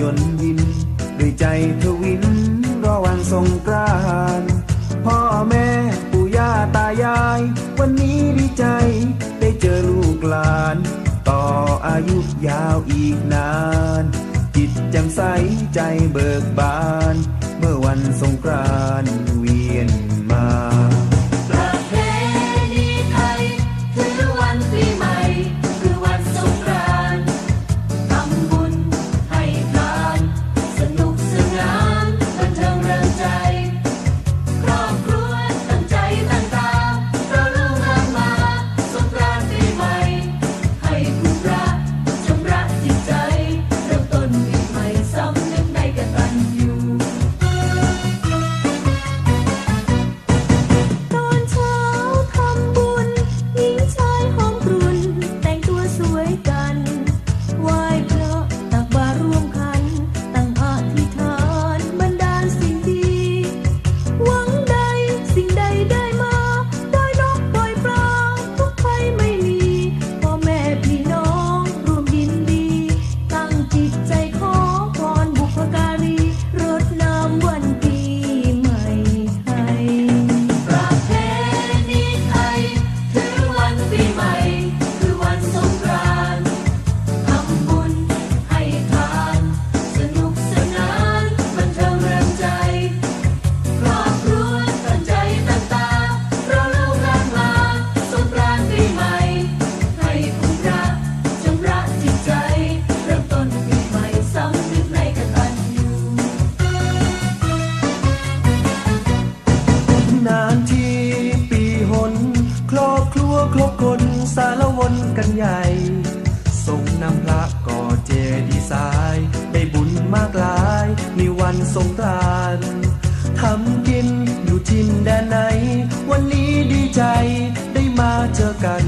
ยนต์ยิ้มด้วยใจทวินรอวันสงกรานพ่อแม่ปู่ย่าตายาย วันนี้ดีใจ ได้เจอลูกหลาน ต่ออายุยาวอีกนาน จิตจำใสใจเบิกบาน เมื่อวันสงกรานเวียน ครบคนสารวนกันใหญ่ส่งนำพระก่อเจดีสาย ได้บุญมากลายในวันสงกรานต์ทำกินอยู่ทินแดนไหน วันนี้ดีใจได้มาเจอกัน